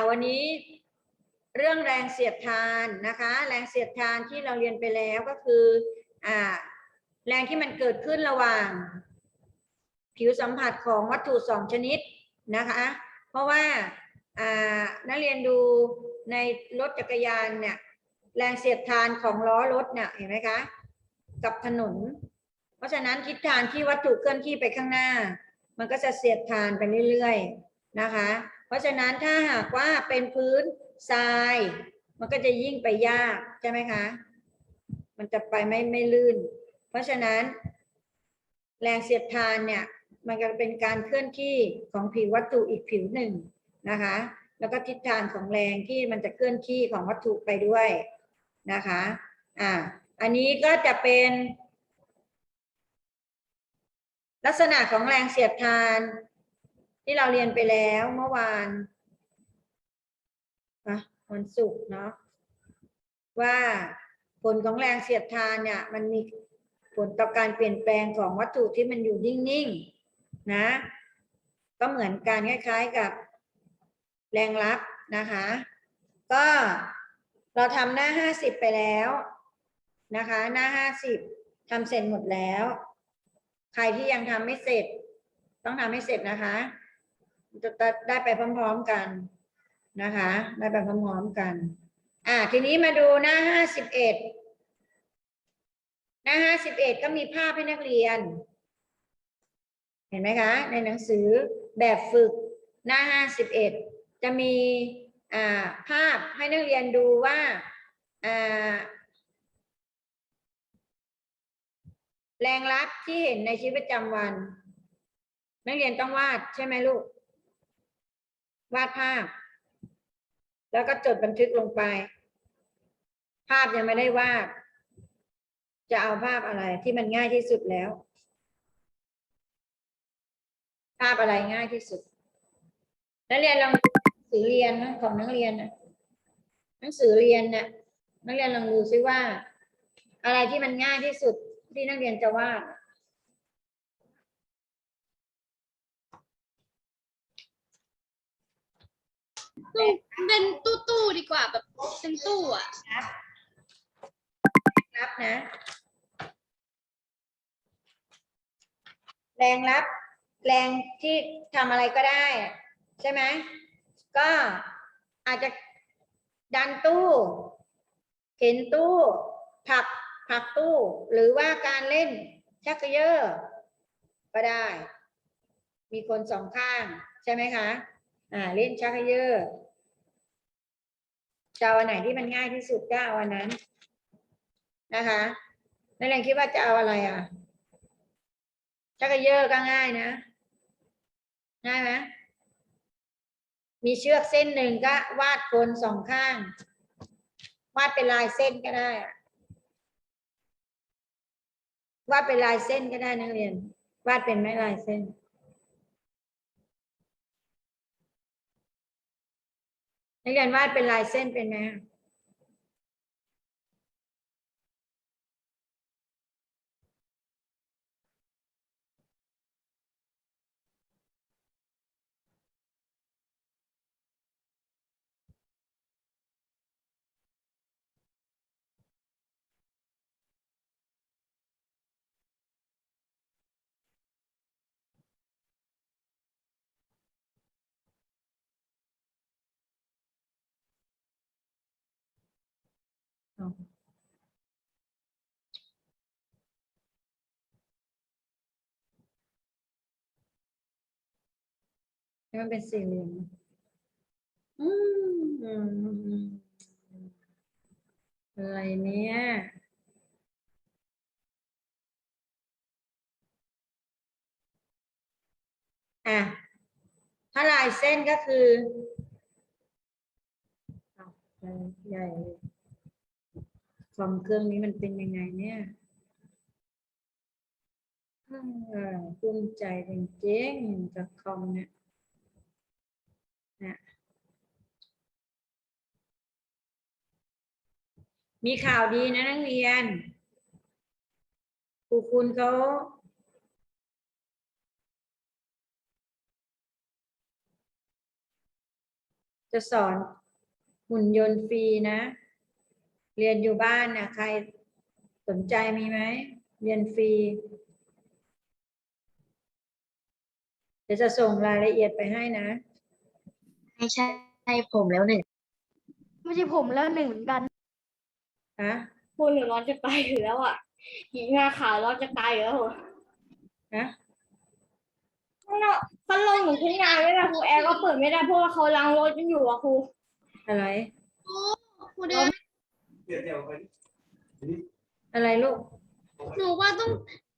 อ่าวันนี้เรื่องแรงเสียดทานนะคะ แรงเสียดทานที่เราเรียนไปแล้วก็คืออ่าแรงที่มันเกิดขึ้นระหว่าง ผิวสัมผัสของวัตถุสองชนิดนะคะ เพราะว่าอ่านักเรียนดูในรถจักรยานเนี่ยแรงเสียดทานของล้อรถเนี่ยเห็นไหมคะ กับถนน เพราะฉะนั้นทิศทางที่วัตถุเคลื่อนที่ไปข้างหน้า มันก็จะเสียดทานไปเรื่อยๆนะคะ เพราะฉะนั้นถ้าหากว่าเป็นพื้นทราย มันก็จะยิ่งไปยากใช่ไหมคะ มันจะไปไม่ไม่ลื่น เพราะฉะนั้น แรงเสียดทานเนี่ยมันก็เป็นการเคลื่อนที่ของผิววัตถุอีกผิวหนึ่งนะคะ แล้วก็ทิศทางของแรงที่มันจะเคลื่อนที่ของวัตถุไปด้วยนะคะอ่าอันนี้ก็จะเป็น ลักษณะของแรงเสียดทาน ที่เราเรียนไปแล้วเมื่อวานวันศุกร์เนาะว่าผลของแรงเสียดทานเนี่ย มันมีผลต่อการเปลี่ยนแปลงของวัตถุที่มันอยู่นิ่งๆนะ ก็เหมือนการคล้ายๆกับแรงรับนะคะ ก็เราทำหน้าห้าสิบไปแล้วนะคะ หน้าห้าสิบทำเสร็จหมดแล้ว ใครที่ยังทำไม่เสร็จ ต้องทำให้เสร็จนะคะ จะได้ไปพร้อมๆกันนะคะ ได้ไปพร้อมๆกัน อ่าทีนี้มาดูหน้าห้าสิบเอ็ดหน้าห้าสิบเอ็ดก็มีภาพให้นักเรียน เห็นไหมคะ ในหนังสือแบบฝึกหน้าห้าสิบเอ็ดจะมีอ่าภาพให้นักเรียนดูว่าอ่าแรงลับที่เห็นในชีวิตประจำวัน นักเรียนต้องวาดใช่ไหมลูก วาดภาพ แล้วก็จดบันทึกลงไป ภาพยังไม่ได้วาด จะเอาภาพอะไรที่มันง่ายที่สุดแล้ว ภาพอะไรง่ายที่สุด นักเรียนลองหนังสือเรียนของนักเรียนนะหนังสือเรียนนะนักเรียนลองดูซิว่า อะไรที่มันง่ายที่สุดที่นักเรียนจะวาด ตู้ เป็นตู้ตู้ๆดีกว่าแบบเป็นตู้อะรับนะ แรงรับ แรงที่ทำอะไรก็ได้ใช่ไหมก็อาจจะดันตู้ เข็นตู้ผลักผลักตู้ หรือว่าการเล่นชักเกยอร์ก็ได้ มีคนสองข้าง ใช่ไหมคะ อ่า เล่นชักเกยอร์ จะเอาอันไหนที่มันง่ายที่สุดก็เอาอันนั้นนะคะนักเรียนคิดว่าจะเอาอะไรอะชักเยอร์ก็ง่ายนะ ง่ายไหมมีเชือกเส้นหนึ่งก็วาดคนสองข้าง วาดเป็นลายเส้นก็ได้อะวาดเป็นลายเส้นก็ได้นักเรียน วาดเป็นไหมลายเส้น นักเรียนวาดเป็นลายเส้นเป็นไหม มันเป็นสี่เหลี่ยมอืมอะไรเนี่ยอะถ้าลายเส้นก็คือใหญ่เลย อมเครื่องนี้มันเป็นยังไงเนี่ยภูมิใจจริงๆกับคอมเนี่ยมีข่าวดีนะนักเรียนครูคุณเขาจะสอนหุ่นยนต์ฟรีนะ เรียนอยู่บ้านนะใครสนใจมีไหม เรียนฟรี เดี๋ยวจะส่งรายละเอียดไปให้นะ ไม่ใช่ผมแล้วหนึ่งไม่ใช่ผมแล้วหนึ่งเหมือนกันฮะพูดหนูร้อนจะตายอยู่แล้วอะหญิงหน้าขาวร้อนจะตายอยู่แล้วอะฮะข้างนอกพัดลมหนูใช้งานไม่ได้ครูแอร์ก็เปิดไม่ได้เพราะว่าเขาล้างรถกันอยู่อะครูอะไร ครูเดิน อะไรลูก หนูว่าต้อง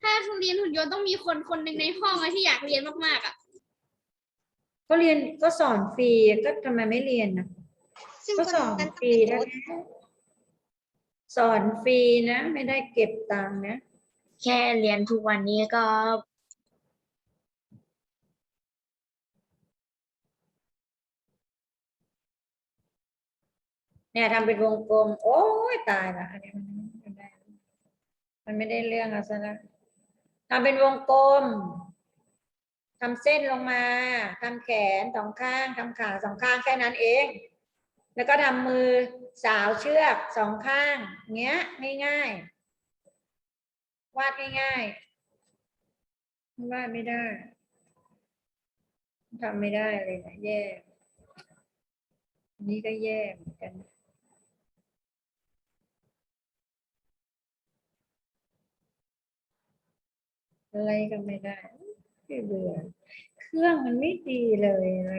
ถ้าเรียนหุ่นยนต์ต้องมีคนคนหนึ่งในห้องอะที่อยากเรียนมากๆอะก็เรียนก็สอนฟรีก็ทำไมไม่เรียนนะซึ่งก็คนสอนนั้นฟรีนะสอนฟรีนะ ไม่ได้เก็บตังค์นะ แค่เรียนทุกวันนี้ก็ เนี่ยทำเป็นวงกลม โอ้ยตายละอันนี้มันไม่ได้มันไม่ได้เรื่องอาซะละทำเป็นวงกลมทำเส้นลงมาทำแขนสองข้างทำขาสองข้างแค่นั้นเอง แล้วก็ทำมือสาวเชือกสองข้างเงี้ยง่ายๆวาดง่ายๆวาดไม่ได้ทำไม่ได้เลยนะแย่อันนี่ก็แย่เหมือนกัน อะไรก็ไม่ได้ไม่เบื่อเครื่องมันไม่ดีเลยอะไร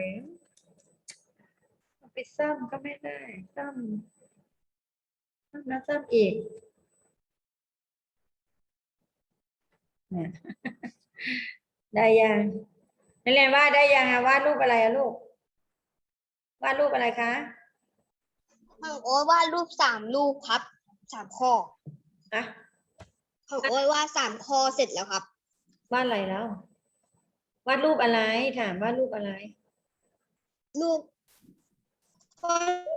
เอาไปซ่อมก็ไม่ได้ซ่อมซ่อมแล้วซ่อมอีกเนี่ยได้ยังนักเรียนวาดได้ยังอะวาดรูปอะไรอะลูกวาดรูปอะไรคะของโอ้ยวาดรูปสามรูปครับสามข้ออะของโอ้ยวาดสามข้อเสร็จแล้วครับ วาดอะไรแล้ว วาดรูปอะไร ถามวาดรูปอะไร รูปข้อ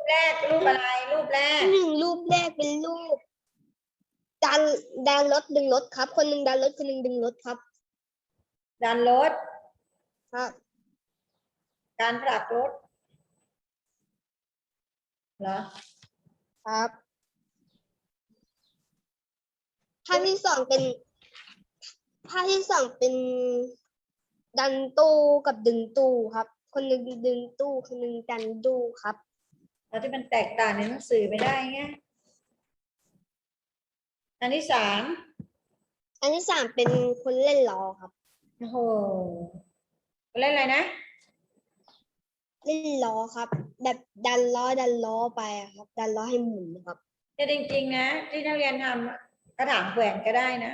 แรกรูปอะไร รูปแรก หนึ่งรูปแรกเป็นรูปดันดันรถดึงรถครับ คนหนึ่งดันรถคนหนึ่งดึงรถครับ ดันรถ ครับการผลักรถเหรอ ครับภาพที่สองเป็น ภาพที่สองเป็นดันตู้กับดึงตู้ครับ คนหนึ่งดึงตู้คนหนึ่งดันตู้ครับ เราที่มันแตกต่างในหนังสือไม่ได้ไงอันที่สามอันที่สามเป็นคนเล่นล้อครับ โอ้โหเล่นอะไรนะ เล่นล้อครับ แบบดันล้อดันล้อไปอะครับ ดันล้อให้หมุนครับ แต่จริงๆนะ ที่นักเรียนทำกระถางแขวนก็ได้นะ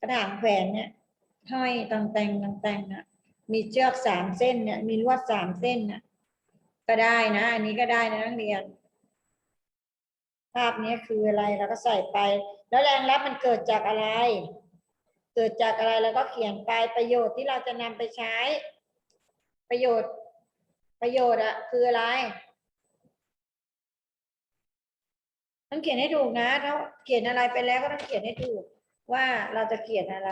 กระถางแขวนเนี่ยห้อยตองแต่งตองแต่งนะมีเชือกสามเส้นเนี่ย มีลวดสามเส้นน่ะ ก็ได้นะ อันนี้ก็ได้นะนักเรียน ภาพนี้คืออะไรเราก็ใส่ไป แล้วแรงรับมันเกิดจากอะไร เกิดจากอะไรแล้วก็เขียนไปประโยชน์ที่เราจะนำไปใช้ ประโยชน์ ประโยชน์อะคืออะไรต้องเขียนให้ถูกนะถ้าเขียนอะไรไปแล้วก็ต้องเขียนให้ถูก ว่าเราจะเขียนอะไร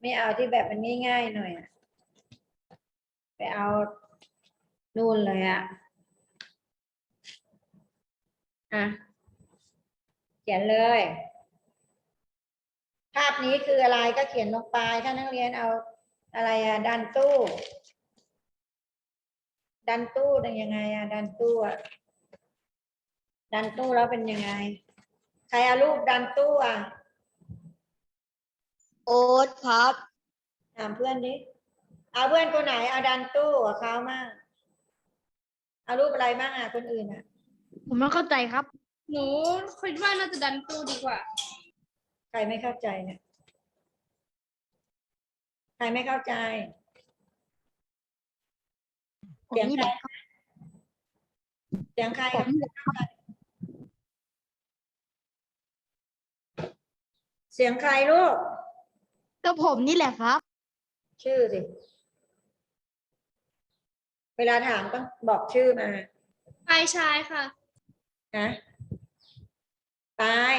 ไม่เอาที่แบบมันง่ายๆหน่อยอะไปเอานู่นเลยอะอะ เขียนเลย ภาพนี้คืออะไรก็เขียนลงไป ถ้านักเรียนเอาอะไรอะดันตู้ ดันตู้เป็นยังไงอะดันตู้อะดันตู้แล้วเป็นยังไง ใครเอารูปดันตู้อะ โอ๊ตครับถามเพื่อนดิเอาเพื่อนคนไหนเอาดันตู้กับเขามากเอารูปอะไรบ้างอะคนอื่นอะ ผมไม่เข้าใจครับ หนูคิดว่าน่าจะดันตู้ดีกว่า ใครไม่เข้าใจเนี่ยใครไม่เข้าใจผมเสียงนี่ใคแหรละเสียงใครผมนี่แหละเสียงใครลูก ก็ผมนี่แหละครับ ชื่อสิ เวลาถามต้องบอกชื่อมาชายชายค่ะ นะตาย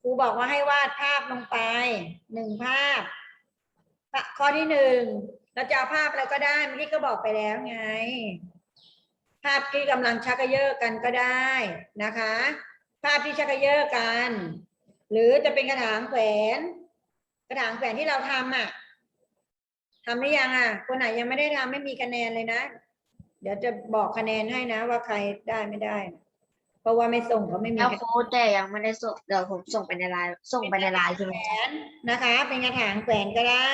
ครูบอกว่าให้วาดภาพลงไปหนึ่งภาพ ข้อที่หนึ่งเราจะเอาภาพอะไรก็ได้เมื่อกี้ก็บอกไปแล้วไง ภาพที่กำลังชักกระเยอะกันก็ได้นะคะ ภาพที่ชักกระเยอะกัน หรือจะเป็นกระถางแขวน กระถางแขวนที่เราทำอะทำหรือยังอะ คนไหนยังไม่ได้ทำไม่มีคะแนนเลยนะ เดี๋ยวจะบอกคะแนนให้นะ ว่าใครได้ไม่ได้นะเพราะว่าไม่ส่งก็ไม่มีแล้วคะแนนโค้ดแต่ยังไม่ได้ส่งเดี๋ยวผมส่งไปในไลน์ส่งไปในไลน์ใช่ไหมแขวนนะคะ เป็นกระถางแขวนก็ได้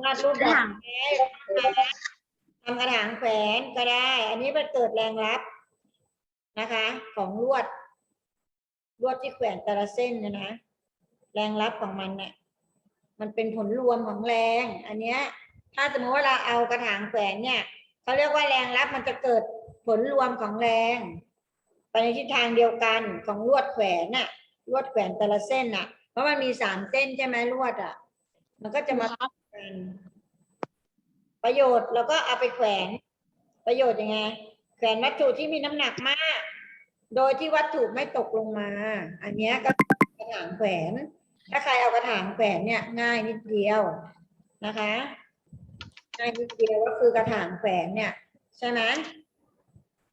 วาดรูปดอกไม้ทำกระถางแขวนก็ได้ อันนี้มันเกิดแรงรับนะคะ ของลวด ลวดที่แขวนแต่ละเส้นเนะนะแรงรับของมันเนี่ยมันเป็นผลรวมของแรง อันเนี้ยถ้าสมมติว่าเราเอากระถางแขวนเนี่ยเขาเรียกว่าแรงรับมันจะเกิดผลรวมของแรง ไปในทิศทางเดียวกันของลวดแขวนน่ะลวดแขวนแต่ละเส้นน่ะ เพราะมันมีสามเส้นใช่ไหมลวดอะ มันก็จะมาทับกันประโยชน์เราก็เอาไปแขวน ประโยชน์ยังไง แขวนวัตถุที่มีน้ำหนักมาก โดยที่วัตถุไม่ตกลงมา อันเนี้ยก็กระถางแขวน ถ้าใครเอากระถางแขวนเนี่ยง่ายนิดเดียวนะคะง่ายนิดเดียวก็คือกระถางแขวนเนี่ยใช่ไหม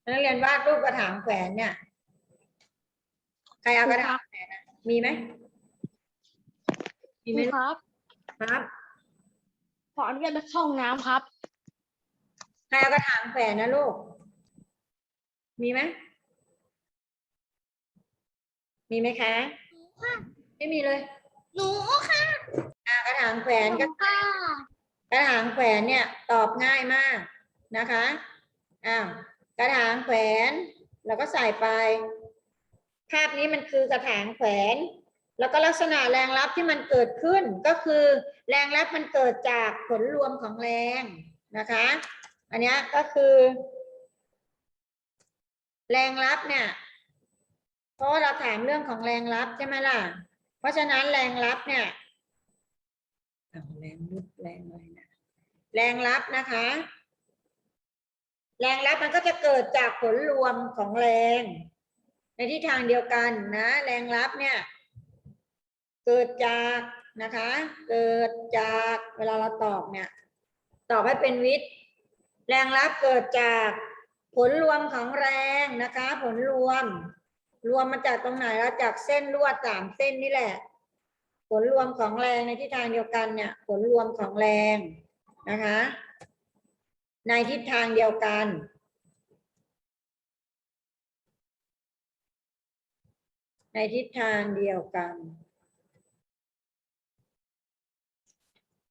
นักเรียนวาดรูปกระถางแขวนเนี่ย ใครเอากระถางแขวนอะมีไหมมีไหมครับ ครับ ขออนุญาตไปเข้าห้องน้ำครับ ใครเอากระถางแขวนนะลูก มีไหม มีไหมคะไม่มีเลย หนูค่ะอ่ากระถางแขวนก็ค่ะกระถางแขวนเนี่ยตอบง่ายมากนะคะอ้าวกระถางแขวนเราก็ใส่ไป ภาพนี้มันคือกระถางแขวน แล้วก็ลักษณะแรงรับที่มันเกิดขึ้นก็คือ แรงรับมันเกิดจากผลรวมของแรงนะคะ อันเนี้ยก็คือ แรงรับเนี่ย เพราะเราถามเรื่องของแรงรับใช่ไหมล่ะ เพราะฉะนั้นแรงรับเนี่ยแรงรุดแรงอะไรนะแรงรับนะคะ แรงรับมันก็จะเกิดจากผลรวมของแรง ในทิศทางเดียวกันนะ แรงรับเนี่ย เกิดจากนะคะ เกิดจากเวลาเราตอบเนี่ย ตอบให้เป็นวิทย์ แรงรับเกิดจากผลรวมของแรงนะคะ ผลรวม รวมมาจากตรงไหนแล้วจากเส้นลวดสามเส้นนี่แหละ ผลรวมของแรงในทิศทางเดียวกันเนี่ย ผลรวมของแรงนะคะ ในทิศทางเดียวกันในทิศทางเดียวกัน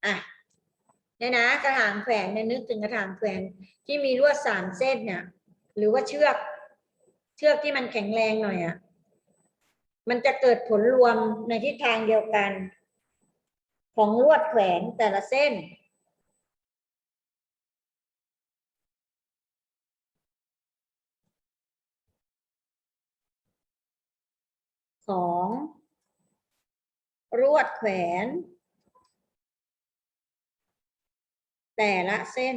อะเนี่ยนะกระถางแขวนเนี่ยนึกถึงกระถางแขวนที่มีลวดสามเส้นเนี่ยหรือว่าเชือก เชือกที่มันแข็งแรงหน่อยอะ มันจะเกิดผลรวมในทิศทางเดียวกัน ของลวดแขวนแต่ละเส้น ของรวดแขวน แต่ละเส้น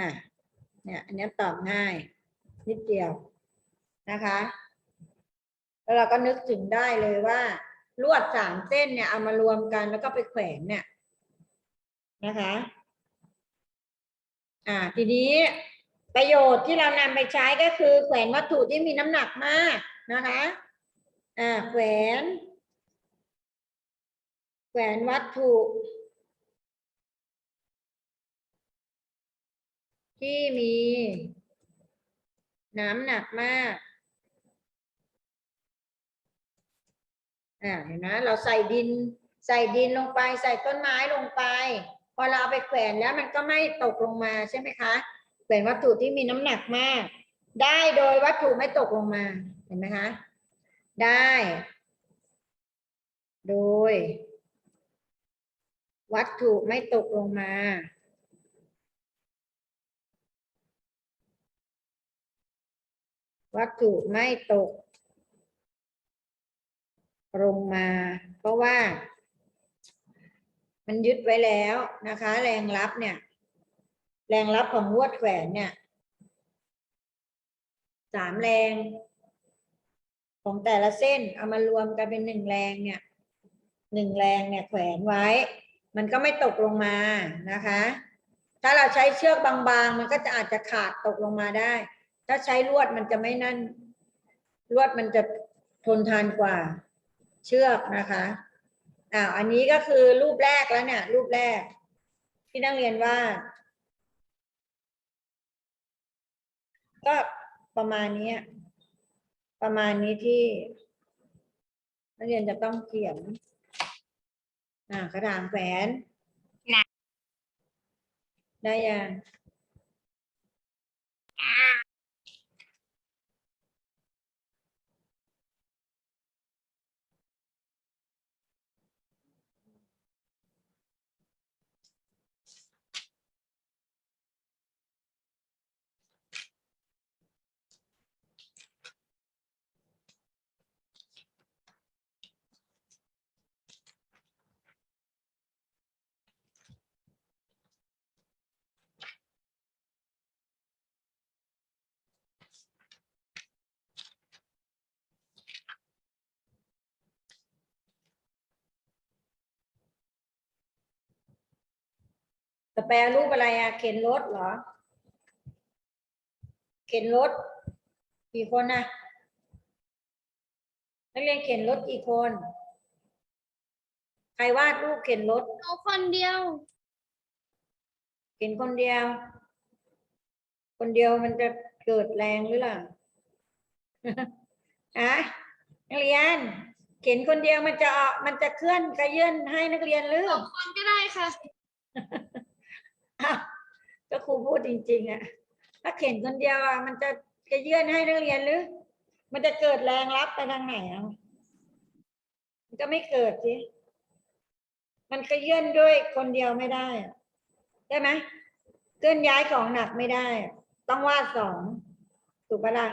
อะเนี่ยอันนี้ตอบง่าย นิดเดียวนะคะ แล้วเราก็นึกถึงได้เลยว่า ลวดสามเส้นเนี่ยเอามารวมกันแล้วก็ไปแขวนเนี่ยนะคะ อ่า ทีนี้ประโยชน์ที่เรานำไปใช้ก็คือ แขวนวัตถุที่มีน้ำหนักมากนะคะ อ่า แขวน แขวนวัตถุ ที่มี น้ำหนักมากอ่าเห็นไหมเราใส่ดิน ใส่ดินลงไป ใส่ต้นไม้ลงไป พอเราเอาไปแขวนแล้วมันก็ไม่ตกลงมาใช่ไหมคะแขวนวัตถุที่มีน้ำหนักมาก ได้โดยวัตถุไม่ตกลงมาเห็นไหมคะ ได้ โดย วัตถุไม่ตกลงมา วัตถุไม่ตก ลงมา เพราะว่า มันยึดไว้แล้วนะคะ แรงรับเนี่ย แรงรับของลวดแขวนเนี่ยสามแรง ของแต่ละเส้นเอามารวมกันเป็นหนึ่งแรงเนี่ยหนึ่งแรงเนี่ยแขวนไว้ มันก็ไม่ตกลงมานะคะ ถ้าเราใช้เชือกบางๆ มันก็จะอาจจะขาดตกลงมาได้ ถ้าใช้ลวดมันจะไม่นั่น ลวดมันจะทนทานกว่า เชือกนะคะอ้าวอันนี้ก็คือรูปแรกแล้วเนี่ย รูปแรก ที่นักเรียนว่าดก็ประมาณเนี้ยประมาณนี้ที่ นักเรียนจะต้องเขียนอ่ากระดาษแขวนได้ยัง จะแปลรูปอะไรอะเข็นรถเหรอ เข็นรถกี่คนนะนักเรียนเข็นรถกี่คน ใครวาดรูปเข็นรถหนูคนเดียว เข็นคนเดียว คนเดียวมันจะเกิดแรงหรือเปล่าอะนักเรียน เข็นคนเดียวมันจะเอามันจะเคลื่อนกระเยื่อนให้นักเรียนหรือสองคนก็ได้ค่ะอ้าว ก็ครูพูดจริงๆอะถ้าเข็นคนเดียวอะมันจะกระเยื่อนให้นักเรียนหรือ มันจะเกิดแรงรับไปทางไหนอะมันก็ไม่เกิดสิมันกระเยื่อนด้วยคนเดียวไม่ได้อะได้ไหมเคลื่อนย้ายของหนักไม่ได้ ต้องวาดสองถูกปะล่ะ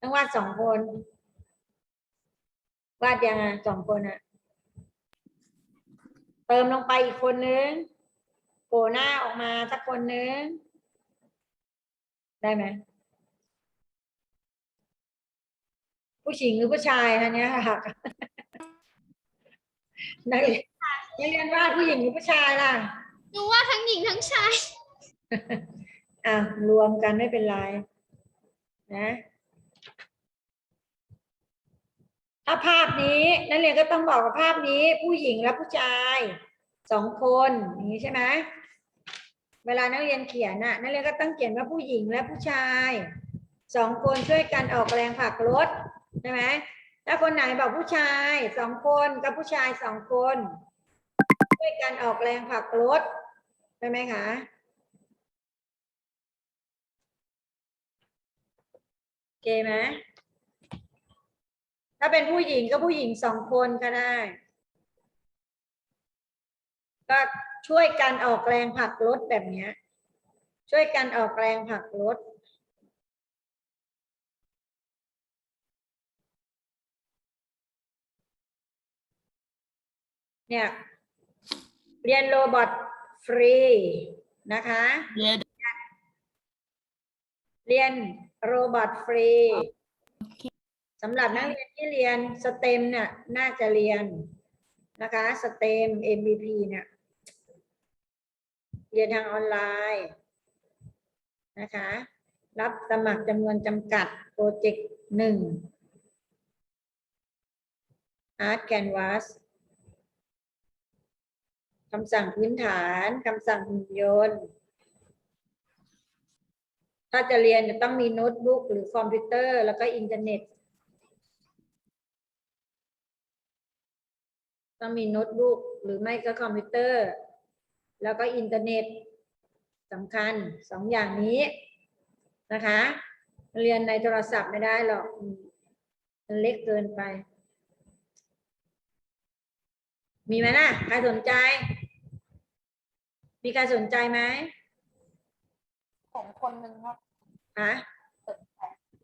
ต้องวาดสองคนวาดยังไงสองคนอะเติมลงไปอีกคนนึง โผล่หน้าออกมาสักคนนึงได้ไหมผู้หญิงหรือผู้ชายนะเนี่ยค่ะนักเรียนนักเรียนว่าผู้หญิงหรือผู้ชายล่ะหนูว่าทั้งหญิงทั้งชาย อะรวมกันไม่เป็นไรนะถ้าภาพนี้นักเรียนก็ต้องบอกว่าภาพนี้ผู้หญิงและผู้ชาย สองคนอย่างนี้ใช่ไหมเวลานักเรียนเขียนน่ะนักเรียนก็ต้องเขียนว่าผู้หญิงและผู้ชายสองคนช่วยกันออกแรงผลักรถใช่ไหมถ้าคนไหนบอกผู้ชายสองคนกับผู้ชายสองคน ช่วยกันออกแรงผลักรถใช่ไหมคะโอเคไหมถ้าเป็นผู้หญิงก็ผู้หญิงสองคนก็ได้ ก็ช่วยกันออกแรงผลักรถแบบนี้ช่วยกันออกแรงผลักรถเนี่ยเรียนโรบอทฟรีนะคะเรียนโรบอทฟรีสำหรับนักเรียนที่เรียนสเต็มเนี่ยน่าจะเรียนนะคะสเต็ม MVP เนี่ย เรียนทางออนไลน์นะคะ รับสมัครจำนวนจำกัดโปรเจกต์หนึ่ง Art Canvas คำสั่งพื้นฐานคำสั่งหุ่นยนต์ ถ้าจะเรียนจะต้องมีโน้ตบุ๊กหรือคอมพิวเตอร์ แล้วก็อินเทอร์เน็ต ต้องมีโน้ตบุ๊กหรือไม่ก็คอมพิวเตอร์ แล้วก็อินเทอร์เน็ตสำคัญสองอย่างนี้นะคะ เรียนในโทรศัพท์ไม่ได้หรอกอืมมันเล็กเกินไป มีไหมนะใครสนใจ มีใครสนใจไหมผมคนหนึ่งครับฮะ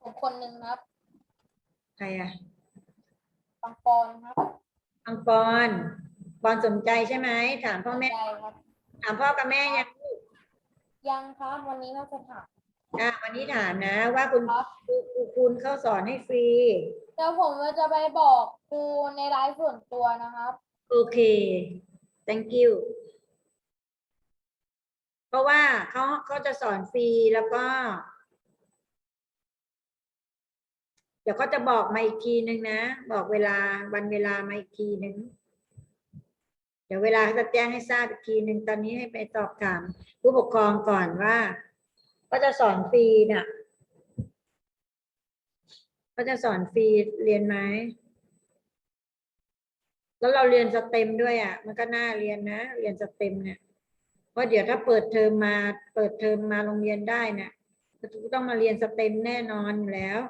ผมคนหนึ่งครับ ใครอะปังปอนครับอังปอนปอนสนใจใช่ไหมถามพ่อแม่ใจครับ ถามพ่อกับแม่ยังยังครับวันนี้เราจะถามอะวันนี้ถามนะ ว่าคุณครับครูครูคุณเข้าสอนให้ฟรีเดี๋ยวผมจะไปบอกครูในไลฟ์ส่วนตัวนะครับโโอเค thank you เพราะว่าเขาเขาจะสอนฟรีแล้วก็ เดี๋ยวเขาจะบอกมาอีกทีนึงนะ บอกเวลาวันเวลามาอีกทีนึงเดี๋ยวเวลาเขาจะแจ้งให้ทราบอีกทีหนึ่งตอนนี้ให้ไปสอบถามผู้ปกครองก่อนว่าก็จะสอนฟรีน่ะก็จะสอนฟรีเรียนไหมแล้วเราเรียนสเต็มด้วยอะ มันก็น่าเรียนนะ เรียนสเต็มเนี่ยเพราะเดี๋ยวถ้าเปิดเทอมมา เปิดเทอมมาโรงเรียนได้เนี่ยก็ต้องมาเรียนสเต็มแน่นอนอยู่แล้ว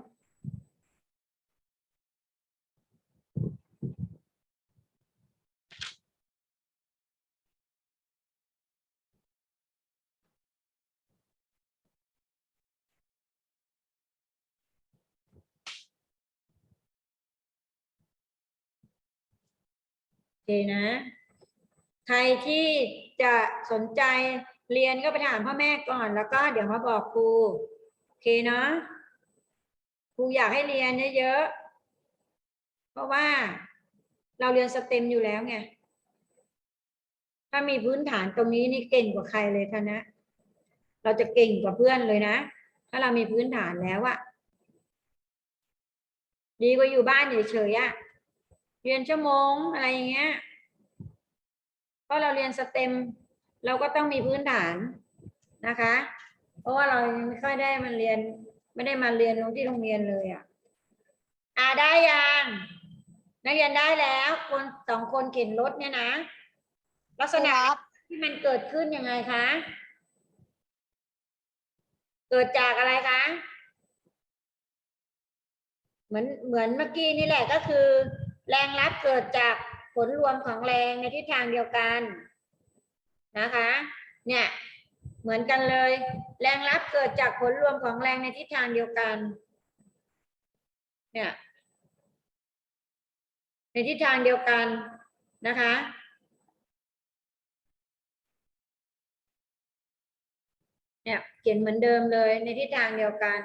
นะ ใครที่จะสนใจเรียนก็ไปถามพ่อแม่ก่อนแล้วก็เดี๋ยวมาบอกครูโอเคเนาะครูอยากให้เรียนเยอะๆเพราะว่าเราเรียนสเต็มอยู่แล้วไงถ้ามีพื้นฐานตรงนี้นี่เก่งกว่าใครเลยคณะเราจะเก่งกว่าเพื่อนเลยนะ ถ้าเรามีพื้นฐานแล้วอะดีกว่าอยู่บ้านเฉยๆอะ เรียนชั่วโมงอะไรอย่างเงี้ยเพราะเราเรียนสเต็ม เราก็ต้องมีพื้นฐานนะคะ เพราะว่าเรายังไม่ค่อยได้มาเรียน ไม่ได้มาเรียนลงที่โรงเรียนเลยอะอ่าได้ยังนักเรียนได้แล้วคนสองคนเข็นรถเนี่ยนะ ลักษณะที่มันเกิดขึ้นยังไงคะ เกิดจากอะไรคะ เหมือนเหมือนเมื่อกี้นี่แหละก็คือ แรงรับเกิดจากผลรวมของแรงในทิศทางเดียวกันนะคะ เนี่ยเหมือนกันเลย แรงรับเกิดจากผลรวมของแรงในทิศทางเดียวกัน เนี่ย ในทิศทางเดียวกันนะคะ เนี่ยเขียนเหมือนเดิมเลยในทิศทางเดียวกัน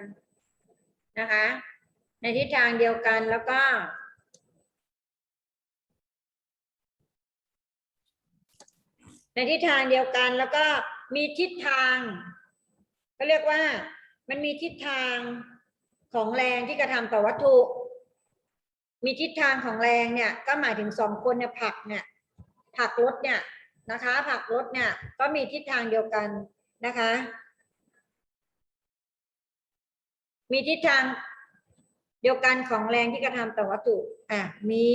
นะคะ ในทิศทางเดียวกันแล้วก็ ในทิศทางเดียวกันแล้วก็มีทิศทางก็เรียกว่ามันมีทิศทางของแรงที่กระทำต่อวัตถุ มีทิศทางของแรงเนี่ยก็หมายถึงสองคนเนี่ยผลักเนี่ยผลักรถเนี่ยนะคะผลักรถเนี่ยก็มีทิศทางเดียวกันนะคะ มีทิศทางเดียวกันของแรงที่กระทำต่อวัตถุอะมี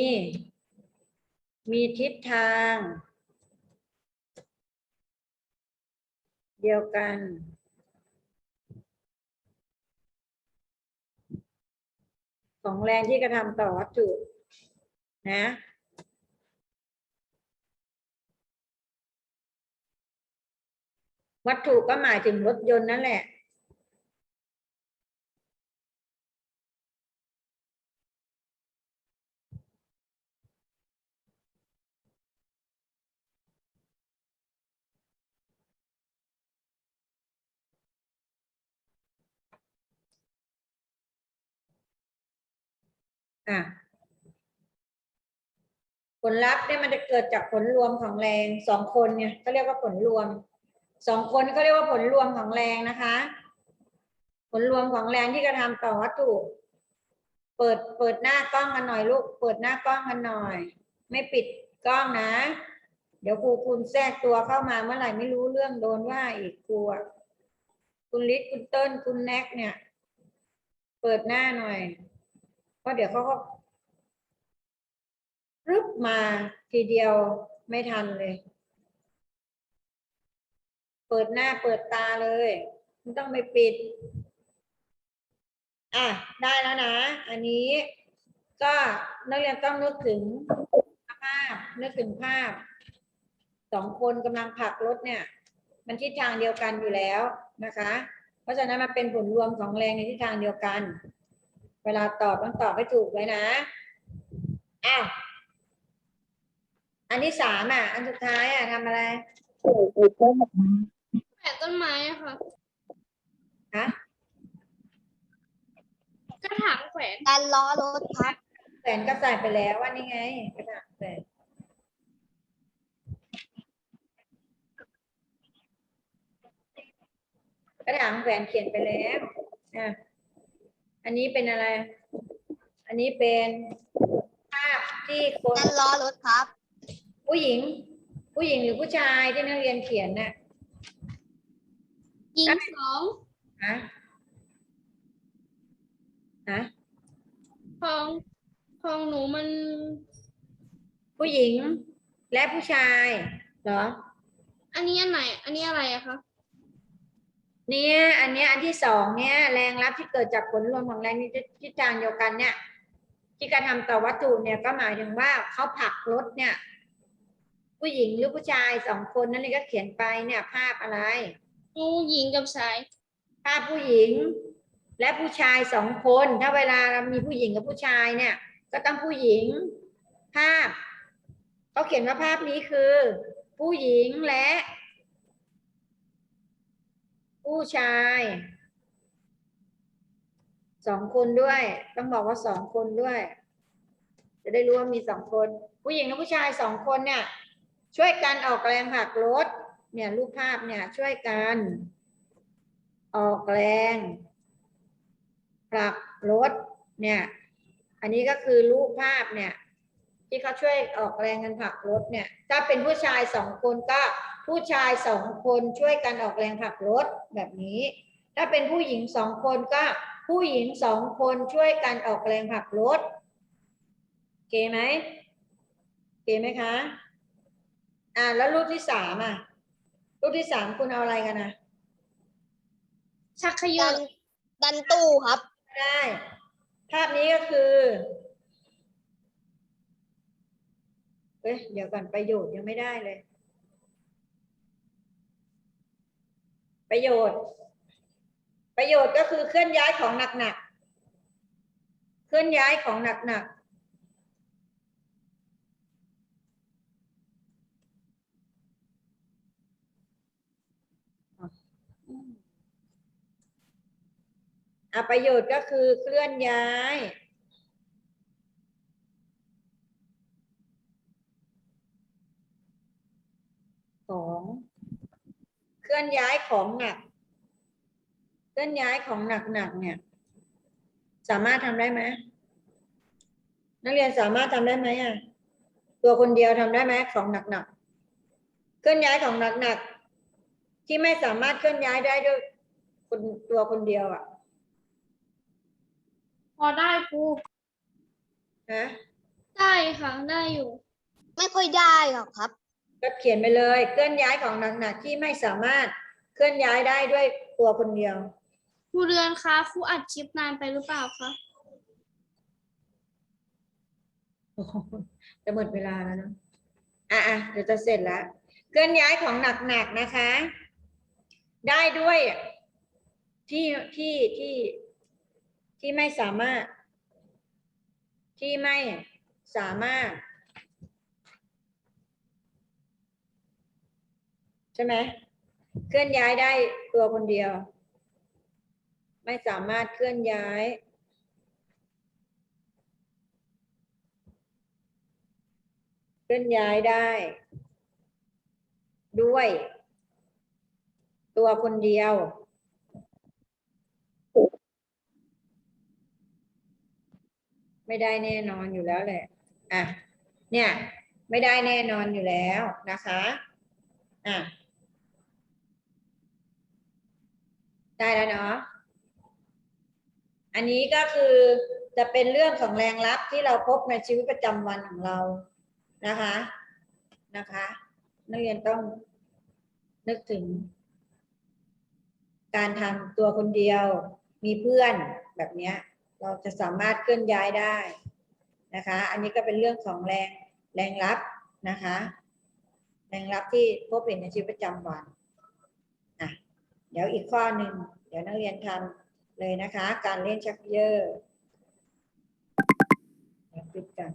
มีทิศทาง เดียวกัน ของแรงที่กระทำต่อวัตถุนะวัตถุก็หมายถึงรถยนต์นั่นแหละ อะผลลัพธ์เนี่ยมันจะเกิดจากผลรวมของแรงสองคนเนี่ยก็เรียกว่าผลรวมสองคนก็เรียกว่าผลรวมของแรงนะคะ ผลรวมของแรงที่กระทำต่อวัตถุ เปิดเปิดหน้ากล้องกันหน่อยลูก เปิดหน้ากล้องกันหน่อย ไม่ปิดกล้องนะ เดี๋ยวครูคุณแทรกตัวเข้ามาเมื่อไหร่ไม่รู้เรื่องโดนว่าอีกครูอะคุณลิศคุณเติ้ลคุณแน็กเนี่ย เปิดหน้าหน่อย เพราะเดี๋ยวเขาก็รึบมาทีเดียวไม่ทันเลย เปิดหน้าเปิดตาเลยไม่ต้องไปปิด อะ ได้แล้วนะ อันนี้ก็นักเรียนต้องนึกถึงภาพ นึกถึงภาพสองคนกำลังผลักรถเนี่ย มันทิศทางเดียวกันอยู่แล้วนะคะ เพราะฉะนั้นมันเป็นผลรวมของแรงในทิศทางเดียวกัน เวลาตอบต้องตอบให้ถูกเลยนะอะอันที่สามอะ อันสุดท้ายอะทำอะไรปลูกต้นไม้แปะต้นไม้อะค่ะฮะกระถางแขวนการล้อรถครับแขวนก็ใส่ไปแล้วว่านี่ไงกระถางแขวนกระถางแขวนเขียนไปแล้วอะ อันนี้เป็นอะไร อันนี้เป็นภาพที่คนดันล้อรถครับ ผู้หญิง ผู้หญิงหรือผู้ชายที่นักเรียนเขียนน่ะยิงสองฮะฮะของของหนูมัน ผู้หญิงและผู้ชายเหรอ อันนี้อันไหน อันนี้อะไรอะคะ เนี่ยอันเนี้ยอันที่สองเนี่ยแรงรับที่เกิดจากผลรวมของแรงทิศทางเดียวกันเนี่ยที่กระทำต่อวัตถุเนี่ยก็หมายถึงว่าเขาผลักรถเนี่ย ผู้หญิงหรือผู้ชายสองคนนั่นเองก็เขียนไปเนี่ยภาพอะไรงูหญิงกับชายภาพผู้หญิง และผู้ชายสองคน ถ้าเวลาเรามีผู้หญิงกับผู้ชายเนี่ย ก็ต้องผู้หญิงภาพเขาเขียนว่าภาพนี้คือ ผู้หญิงและ ผู้ชายสองคนด้วย ต้องบอกว่าสองคนด้วย จะได้รู้ว่ามีสองคน ผู้หญิงและผู้ชายสองคนเนี่ย ช่วยกันออกแรงผลักรถ เนี่ยรูปภาพเนี่ยช่วยกัน ออกแรงผลักรถเนี่ย อันนี้ก็คือรูปภาพเนี่ย ที่เขาช่วยออกแรงกันผลักรถเนี่ย ถ้าเป็นผู้ชายสองคนก็ ผู้ชายสองคนช่วยกันออกแรงผลักรถแบบนี้ ถ้าเป็นผู้หญิงสองคนก็ผู้หญิงสองคนช่วยกันออกแรงผลักรถเก๋ไหมเก๋ไหมคะ อ่าแล้วรูปที่สามอะ รูปที่สามคุณเอาอะไรกันนะชักเขยดัอนดันตู้ครับ ได้ ภาพนี้ก็คือเอ้ยเดี๋ยวก่อนประโยชน์ยังไม่ได้เลย ประโยชน์ ประโยชน์ก็คือเคลื่อนย้ายของหนักๆ เคลื่อนย้ายของหนักๆอประโยชน์ก็คือเคลื่อนย้าย ของ ลื่อนย้ายของหนัก เคลื่อนย้ายของหนักๆเนี่ย สามารถทำได้ไหมนักเรียนสามารถทำได้ไหมอะตัวคนเดียวทำได้ไหมของหนักๆเคลื่อนย้ายของหนักๆที่ไม่สามารถเคลื่อนย้ายได้ด้วยคนตัวคนเดียวอะ พอได้ครูฮะได้ค่ะได้อยู่ ไม่ค่อยได้หรอกครับ ก็เขียนไปเลยเคลื่อนย้ายของหนักๆที่ไม่สามารถเคลื่อนย้ายได้ด้วยตัวคนเดียวครูเรือนคะครูอัดคลิปนานไปหรือเปล่าคะโอ้โหจะหมดเวลาแล้วเนอะอะอะเดี๋ยวจะเสร็จแล้วเคลื่อนย้ายของหนักๆนะคะ ได้ด้วยที่ที่ที่ที่ไม่สามารถ ที่ไม่สามารถ ใช่ไหมเคลื่อนย้ายได้ตัวคนเดียว ไม่สามารถเคลื่อนย้ายเคลื่อนย้ายได้ ด้วย ตัวคนเดียวไม่ได้แน่นอนอยู่แล้วแหละ อะ เนี่ย ไม่ได้แน่นอนอยู่แล้วนะคะ อะ ได้แล้วเนาะ อันนี้ก็คือจะเป็นเรื่องของแรงลับที่เราพบในชีวิตประจำวันของเรานะคะ นะคะ นักเรียนต้องนึกถึง การทำตัวคนเดียวมีเพื่อนแบบนี้เราจะสามารถเคลื่อนย้ายได้นะคะ อันนี้ก็เป็นเรื่องของแรงแรงลับนะคะ แรงลับที่พบเห็นในชีวิตประจำวัน เดี๋ยวอีกข้อหนึ่งเดี๋ยวนักเรียนทำเลยนะคะ การเล่นชักเยอะปิดกัน